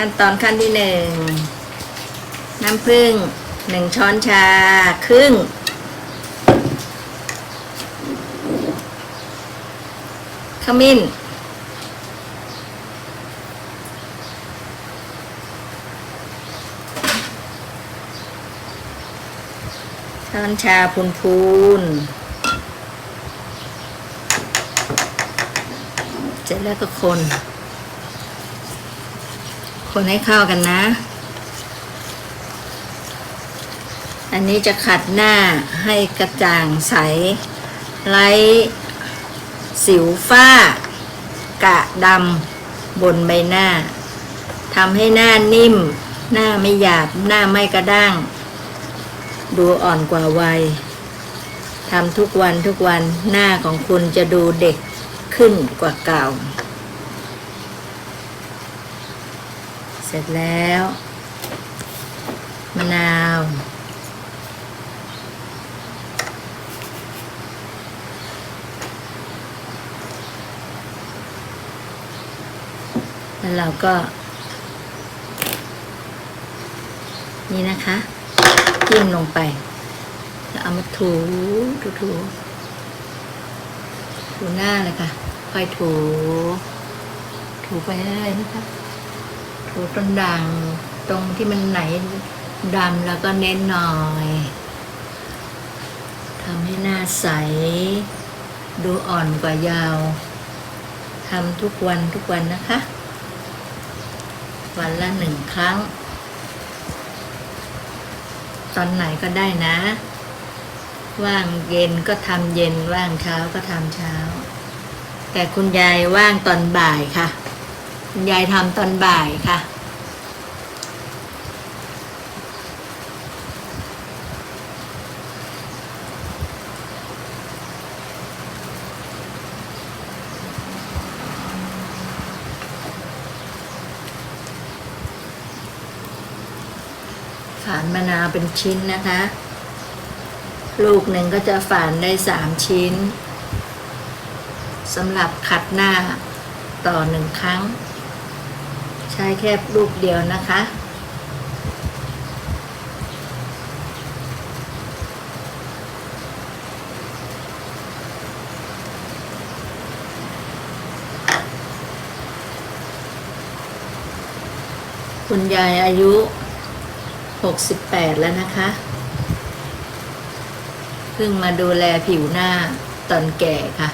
ขั้นตอนขั้นที่หนึ่งน้ำผึ้งหนึ่งช้อนชาครึ่ง ขมิ้นช้อนชาพูนพูนๆเสร็จแล้วก็คน คนให้เข้ากันนะ อันนี้จะขัดหน้าให้กระจ่างใส ไร้สิวฝ้า กะดำบนใบหน้าทำให้หน้านิ่ม หน้าไม่หยาบ หน้าไม่กระด้าง ดูอ่อนกว่าวัยทำทุกวันทุกวันหน้าของคุณจะดูเด็กขึ้นกว่าเก่า เส ร็จแล้ว มะนาว แล้วเราก็ นี่นะคะจิ้มลงไปแล้วเอามาถูถูถูถูหน้าเลยค่ะ ค่อยถู ถูไปเรื่อยๆนะคะ ถูตรงด่างตรงที่มันไหนดำแล้วก็เน้นหน่อยทำให้หน้าใส ดูอ่อนกว่ายาวทำทุกวันทุกวันนะคะ วันละหนึ่งครั้ง ตอนไหนก็ได้นะ ว่างเย็นก็ทำเย็นว่างเช้าก็ทำเช้า แต่คุณยายว่างตอนบ่ายค่ะ คุณยายทำตอนบ่ายค่ะ ฝานมะนาวเป็นชิ้นนะคะ ลูกหนึ่งก็จะฝานได้สามชิ้นสำหรับขัดหน้าต่อหนึ่งครั้ง ใช้แค่ลูกเดียวนะคะ คุณยายอายุ 68 แล้วนะคะ เพิ่งมาดูแลผิวหน้าตอนแก่ค่ะ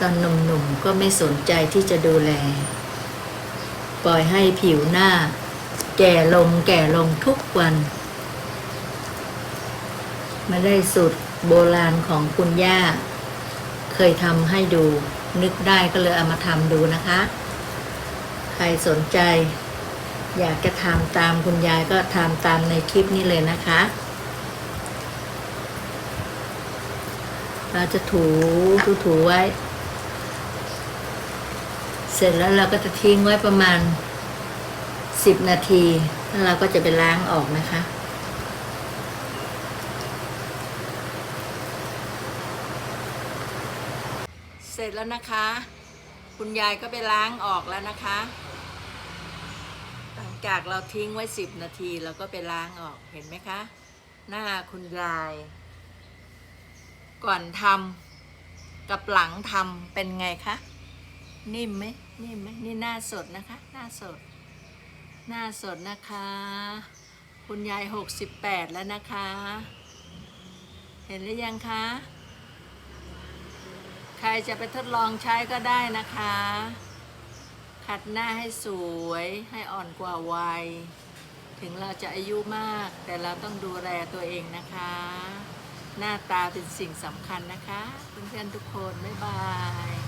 ตอนหนุ่มๆก็ไม่สนใจที่จะดูแล ปล่อยให้ผิวหน้า แก่ลงแก่ลงทุกวันมาได้สูตรโบราณของคุณย่า เคยทำให้ดู นึกได้ก็เลยเอามาทำดูนะคะ ใครสนใจ อยากจะทำตามคุณยายก็ทำตามในคลิปนี้เลยนะคะ เราจะถูถูถูไว้ เสร็จแล้วเราก็จะทิ้งไว้ประมาณสิบนาทีแล้วเราก็จะไปล้างออกนะคะเสร็จแล้วนะคะ คุณยายก็ไปล้างออกแล้วนะคะ หลังจากเราทิ้งไว้สิบนาทีเราก็ไปล้างออกเห็นไหมคะ หน้าคุณยาย ก่อนทำกับหลังทำเป็นไงคะ นิ่มไหม นิ่ไหมนี่หน้าสดนะคะ หน้าสด หน้าสดนะคะ คุณยายหกสิบแปดแล้วนะคะ เห็นหรือยังคะ ใครจะไปทดลองใช้ก็ได้นะคะ ขัดหน้าให้สวยให้อ่อนกว่าวัย ถึงเราจะอายุมาก แต่เราต้องดูแลตัวเองนะคะ หน้าตาเป็นสิ่งสำคัญนะคะ เพื่อนๆทุกคน บ๊ายบาย